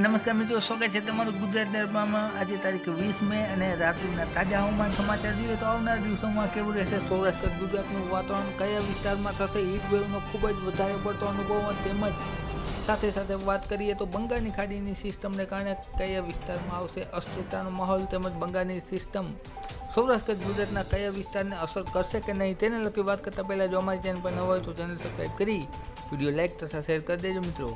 નમસ્કાર મિત્રો, સ્વાગત છે તમારું ગુજરાત દરબારમાં. આજે તારીખ વીસ મે અને રાત્રિના તાજા હવામાન સમાચાર જોઈએ તો આવનાર દિવસોમાં કેવું રહેશે? સૌરાષ્ટ્ર, ગુજરાતનું વાતાવરણ કયા વિસ્તારમાં થશે? હીટ વેવનો ખૂબ જ વધારે પડતો અનુભવ તેમજ સાથે સાથે વાત કરીએ તો બંગાળની ખાડીની સિસ્ટમને કારણે કયા વિસ્તારમાં આવશે? અસ્થિરતાનો માહોલ તેમજ બંગાળની સિસ્ટમ સૌરાષ્ટ્ર, ગુજરાતના કયા વિસ્તારને અસર કરશે કે નહીં તેને લગતી વાત કરતાં પહેલાં જો અમારી ચેનલ પર ન હોય તો ચેનલ સબસ્ક્રાઈબ કરી વીડિયો લાઇક તથા શેર કરી દેજો મિત્રો.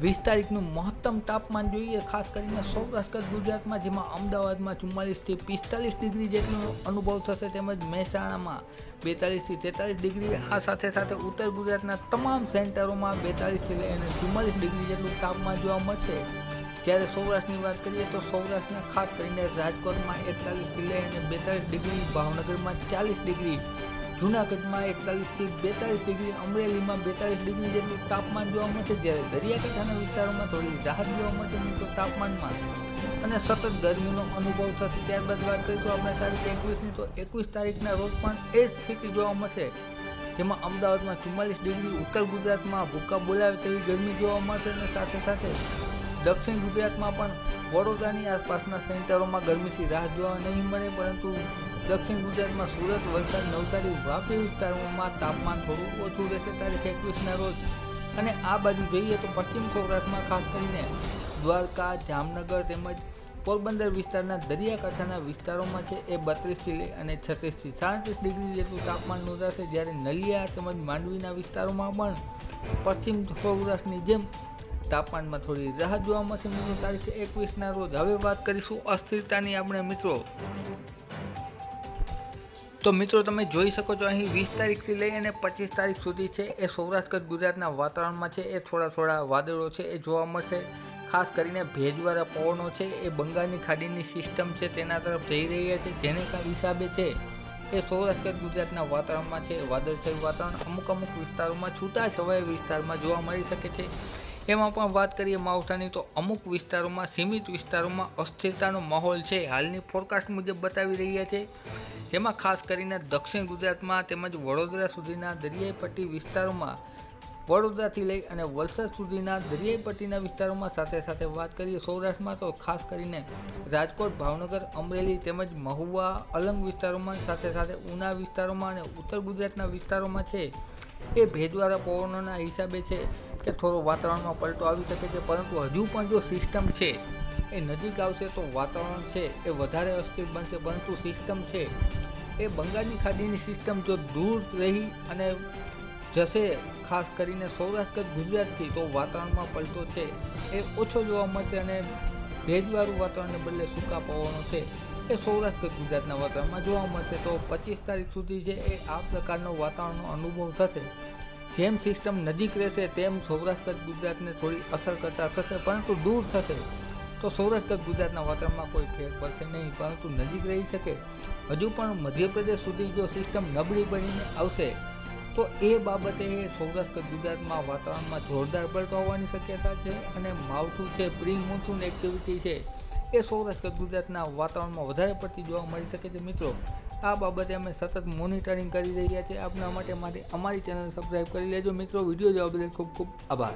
વીસ તારીખનું મહત્તમ તાપમાન જોઈએ, ખાસ કરીને સૌરાષ્ટ્ર, ગુજરાતમાં, જેમાં અમદાવાદમાં ચુમ્માલીસથી પિસ્તાલીસ ડિગ્રી જેટલો અનુભવ થશે, તેમજ મહેસાણામાં બેતાલીસથી તેતાલીસ ડિગ્રી, આ સાથે સાથે ઉત્તર ગુજરાતના તમામ સેન્ટરોમાં બેતાલીસથી લઈને ચુમ્માલીસ ડિગ્રી જેટલું તાપમાન જોવા મળશે. જ્યારે સૌરાષ્ટ્રની વાત કરીએ તો સૌરાષ્ટ્રના ખાસ કરીને રાજકોટમાં એકતાલીસથી લઈને બેતાલીસ ડિગ્રી, ભાવનગરમાં ચાલીસ ડિગ્રી જૂનાગઢમાં એકતાલીસથી બેતાલીસ ડિગ્રી, અમરેલીમાં બેતાલીસ ડિગ્રી જેટલું તાપમાન જોવા મળશે જ્યારે દરિયાકાંઠાના વિસ્તારોમાં થોડી રાહત જોવા મળશે મિત્રો તાપમાનમાં. અને સતત ગરમીનો અનુભવ થશે. ત્યારબાદ વાત કરીશું આપણે તારીખ એકવીસની, તો એકવીસ તારીખના રોજ પણ એ જ સ્થિતિ જોવા મળશે. જેમાં અમદાવાદમાં ચુમ્માલીસ ડિગ્રી, ઉત્તર ગુજરાતમાં ભૂકા બોલાવે તેવી ગરમી જોવા મળશે અને સાથે સાથે દક્ષિણ ગુજરાતમાં પણ વડોદરાની આસપાસના સેન્ટરોમાં ગરમીથી રાહત જોવા નહીં મળે, પરંતુ દક્ષિણ ગુજરાતમાં સુરત, વલસાડ, નવસારી વાપી વિસ્તારોમાં તાપમાન થોડું ઓછું રહેશે તારીખ એકવીસના રોજ. અને આ બાજુ જોઈએ તો પશ્ચિમ સૌરાષ્ટ્રમાં ખાસ કરીને દ્વારકા, જામનગર તેમજ પોરબંદર વિસ્તારના દરિયાકાંઠાના વિસ્તારોમાં છે એ બત્રીસથી લઈ અને છત્રીસથી સાડત્રીસ ડિગ્રી જેટલું તાપમાન નોંધાશે જ્યારે નલિયા તેમજ માંડવીના વિસ્તારોમાં પણ પશ્ચિમ સૌરાષ્ટ્રની જેમ તાપમાનમાં થોડી રાહત જોવા મળશે. મિત્રો, તારીખ એકવીસના રોજ હવે વાત કરીશું અસ્થિરતાની આપણે, મિત્રો. તો મિત્રો, તમે જોઈ શકો છો અહીં વીસ તારીખથી લઈ અને પચીસ તારીખ સુધી છે. એ સૌરાષ્ટ્ર ગુજરાતના વાતાવરણમાં છે. એ થોડા થોડા વાદળો છે. એ જોવા મળશે. ખાસ કરીને ભેજવાળા પવનો છે. એ બંગાળની ખાડીની સિસ્ટમ છે તેના તરફ જઈ રહ્યા છે. જેને હિસાબે છે એ સૌરાષ્ટ્ર ગુજરાતના વાતાવરણમાં છે. વાદળછાયું વાતાવરણ અમુક અમુક વિસ્તારોમાં છૂટા છવાયા વિસ્તારમાં જોવા મળી શકે છે. એમાં પણ વાત કરીએ માવઠાની, તો અમુક વિસ્તારોમાં, સીમિત વિસ્તારોમાં અસ્થિરતાનો માહોલ છે. હાલની ફોરકાસ્ટ મુજબ બતાવી રહ્યા છે. જેમાં ખાસ કરીને દક્ષિણ ગુજરાતમાં તેમજ વડોદરા સુધીના દરિયાઈ પટ્ટી વિસ્તારોમાં, વડોદરાથી લઈ અને વલસાડ સુધીના દરિયાઈ પટ્ટીના વિસ્તારોમાં સાથે સાથે વાત કરીએ સૌરાષ્ટ્રમાં, તો ખાસ કરીને રાજકોટ, ભાવનગર, અમરેલી તેમજ મહુવા, અલંગ વિસ્તારોમાં સાથે સાથે ઉના વિસ્તારોમાં અને ઉત્તર ગુજરાતના વિસ્તારોમાં છે. એ ભેજવાળા પવનોના હિસાબે છે. કે થોડો વાતાવરણમાં પલટો આવી શકે છે, પરંતુ હજુ પણ જો સિસ્ટમ છે, એ નજીક આવશે તો વાતાવરણ છે એ વધારે અસ્થિર બનશે, પરંતુ સિસ્ટમ છે એ બંગાળની ખાડીની સિસ્ટમ જો દૂર રહી અને જશે, ખાસ કરીને સૌરાષ્ટ્ર ગુજરાતથી, તો વાતાવરણમાં પલટો છે એ ઓછો જોવા મળશે અને ભેજવાળું વાતાવરણને બદલે સૂકા પવનો છે એ સૌરાષ્ટ્ર ગુજરાતના વાતાવરણમાં જોવા મળશે. તો પચીસ તારીખ સુધી છે એ આ પ્રકારનો વાતાવરણનો અનુભવ થશે જેમ સિસ્ટમ નજીક રહેશે, તેમ સૌરાષ્ટ્ર ગુજરાતને થોડી અસર કરતા થશે, પરંતુ દૂર થશે તો સૌરાષ્ટ્ર ગુજરાતના વાતાવરણમાં કોઈ ફેર પડશે નહીં, પરંતુ નજીક રહી શકે. હજુ પણ મધ્યપ્રદેશ સુધી જો સિસ્ટમ નબળી બનીને આવશે, તો એ બાબતે સૌરાષ્ટ્ર ગુજરાતમાં વાતાવરણમાં જોરદાર પલટો આવવાની શક્યતા છે અને માવઠું છે, પ્રી મોન્સૂન એક્ટિવિટી છે. એ સૌરાષ્ટ્ર ગુજરાતના વાતાવરણમાં વધારે પડતી જોવા મળી શકે છે મિત્રો. આ બાબતે અમે સતત મોનિટરિંગ કરી રહ્યા છીએ. આપના માટે માટે અમારી ચેનલ સબસ્ક્રાઈબ કરી લેજો. મિત્રો વીડિયો જોવા બદલ ખૂબ ખૂબ આભાર.